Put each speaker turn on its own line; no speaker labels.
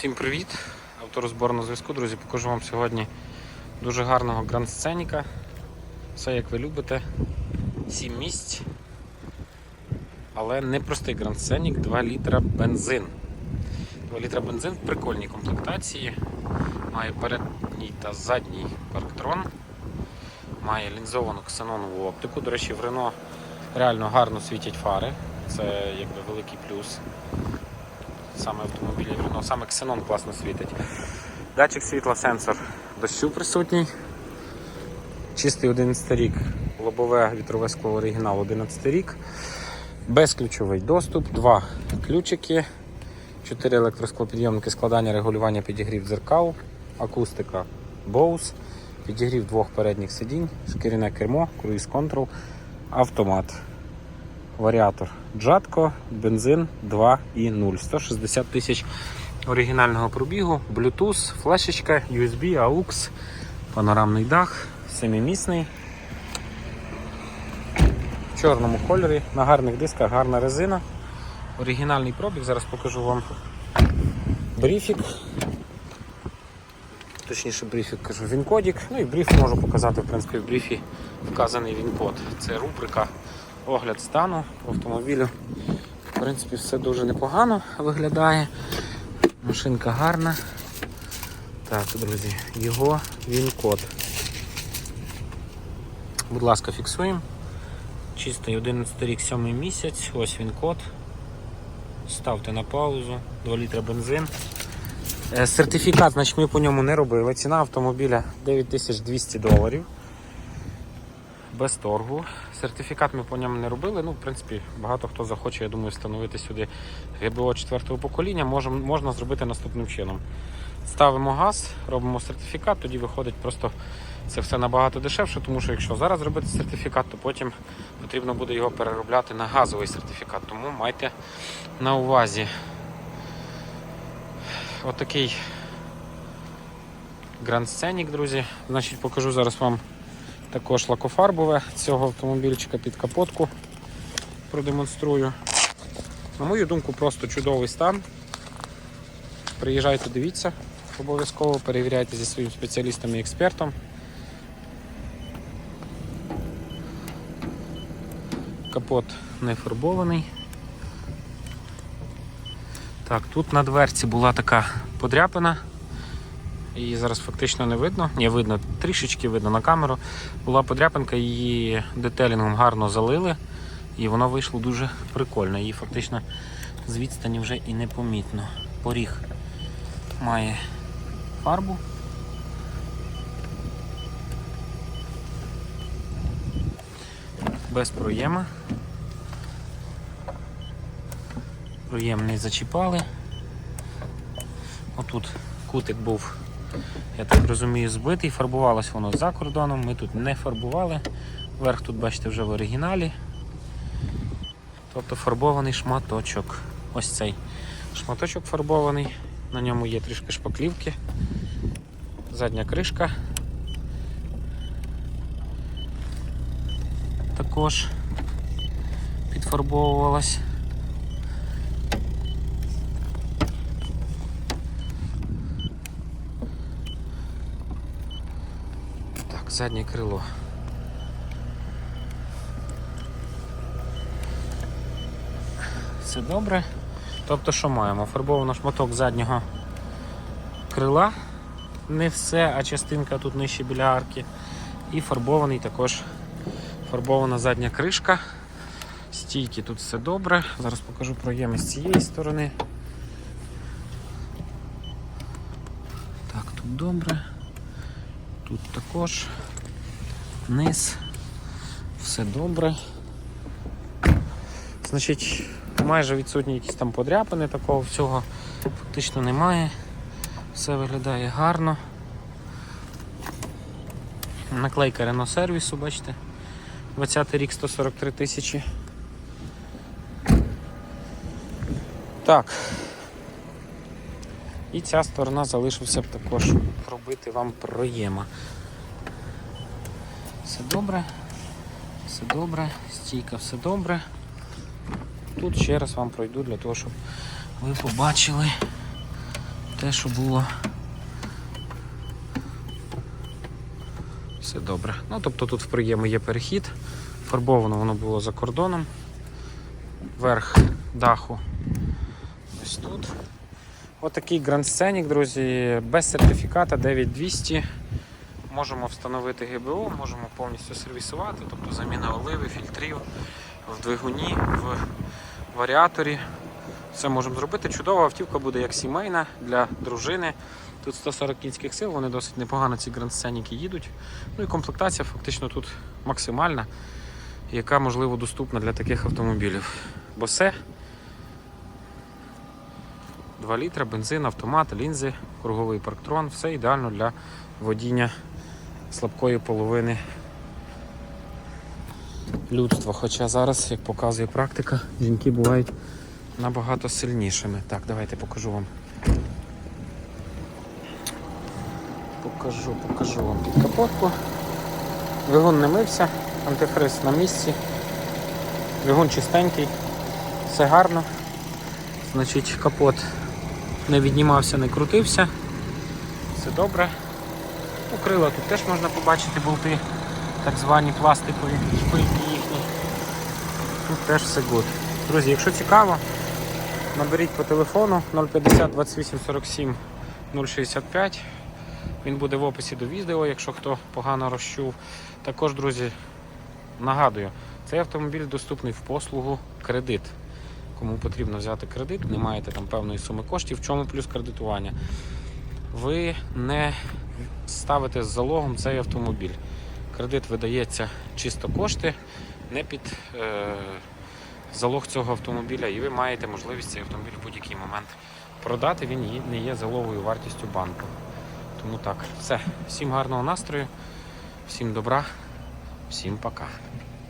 Всім привіт! Авторозбор на зв'язку, друзі. Покажу вам сьогодні дуже гарного гранд-сценіка. Все як ви любите. 7 місць. Але не простий гранд-сценік, 2 літра бензин. 2 літра бензин в прикольній комплектації. Має передній та задній парктрон. Має лінзовану ксенонову оптику. До речі, в Рено реально гарно світять фари. Це якби великий плюс саме автомобілі Renault, саме Xenon класно світить. Датчик світла, сенсор дощу присутній. Чистий 11 рік, лобове вітрове скло оригінал 11 рік. Безключовий доступ, два ключики, 4 електросклопідйомники складання, регулювання підігрів дзеркал, акустика Bose, підігрів двох передніх сидінь, шкіряне кермо, круїз контрол, автомат. Варіатор Джатко, бензин 2,0. 160 тисяч оригінального пробігу, Bluetooth, флешечка, USB, AUX, панорамний дах, семимісний. В чорному кольорі, на гарних дисках, гарна резина. Оригінальний пробіг, зараз покажу вам брифік. Точніше, брифік кажу, він-кодік. Ну і бриф можу показати, в принципі, в брифі вказаний він-код. Це рубрика огляд стану автомобілю. В принципі, все дуже непогано виглядає. Машинка гарна. Так, друзі, його він код. Будь ласка, фіксуємо. Чистий 11 рік, 7 місяць, ось він код. Ставте на паузу, 2 літра бензин. Е, Сертифікат, значить, ми по ньому не робили. Ціна автомобіля 9200 доларів без торгу. Сертифікат ми по ньому не робили. Ну, в принципі, багато хто захоче, я думаю, встановити сюди ГБО 4 покоління. Можем, можна зробити наступним чином. Ставимо газ, робимо сертифікат, тоді виходить просто це все набагато дешевше, тому що якщо зараз зробити сертифікат, то потім потрібно буде його переробляти на газовий сертифікат. Тому майте на увазі. Отакий Grand Scenic, друзі. Значить, покажу зараз вам також лакофарбове цього автомобільчика під капотку продемонструю. На мою думку, просто чудовий стан. Приїжджайте, дивіться, обов'язково перевіряйте зі своїм спеціалістом і експертом. Капот не фарбований. Так, тут на дверці була така подряпина. Її зараз фактично не видно. Ні, видно, трішечки видно на камеру. Була подряпинка, її детелінгом гарно залили, і воно вийшло дуже прикольно. Її фактично з відстані вже і непомітно. Поріг має фарбу. Без проєма. Проєм не зачіпали. Отут кутик був я так розумію, збитий, фарбувалось воно за кордоном, ми тут не фарбували. Верх тут, бачите, вже в оригіналі. Тобто фарбований шматочок. Ось цей шматочок фарбований, на ньому є трішки шпаклівки, задня кришка. Також підфарбовувалась. Так, заднє крило. Все добре. Тобто, що маємо? Фарбовано шматок заднього крила. Не все, а частинка тут нижче біля арки. І фарбований також фарбована задня кришка. Стійки тут все добре. Зараз покажу проєми з цієї сторони. Так, тут добре. Тут також низ, все добре. Значить, майже відсутні якісь там подряпини, такого всього фактично немає. Все виглядає гарно. Наклейка Renault сервісу, бачите, 20 рік 143 тисячі. Так. І ця сторона залишився б також пробити вам проєма. Все добре, все добре, стійка, все добре. Тут ще раз вам пройду для того, щоб ви побачили те, що було. Все добре. Ну, тобто тут в приєму є перехід. Фарбовано воно було за кордоном. Верх даху ось тут. Отакий Grand Scenic, друзі, без сертифіката 9200. Можемо встановити ГБО, можемо повністю сервісувати, тобто заміна оливи, фільтрів в двигуні, в варіаторі. Все можемо зробити. Чудова автівка буде як сімейна для дружини. Тут 140 кінських сил, вони досить непогано ці Scenic їдуть. Ну і комплектація фактично тут максимальна, яка можливо доступна для таких автомобілів. Босе 2 літра, бензин, автомат, лінзи, круговий парктрон, все ідеально для водіння слабкої половини людства. Хоча зараз, як показує практика, жінки бувають набагато сильнішими. Так, давайте покажу вам. Покажу, покажу вам під капотку. Двигун не мився, антифриз на місці. Двигун чистенький, все гарно. Значить, капот не віднімався, не крутився. Все добре. У крила тут теж можна побачити болти, так звані пластикові шпильки їхні. Тут теж все good. Друзі, якщо цікаво, наберіть по телефону 050 28 47 065. Він буде в описі до відео, якщо хто погано розчув. Також, друзі, нагадую, цей автомобіль доступний в послугу кредит. Кому потрібно взяти кредит, не маєте там певної суми коштів. В чому плюс кредитування? Ви не ставите з залогом цей автомобіль. Кредит видається чисто кошти, не під е, залог цього автомобіля, і ви маєте можливість цей автомобіль в будь-який момент продати. Він не є залоговою вартістю банку. Тому так, все. Всім гарного настрою, всім добра, всім пока.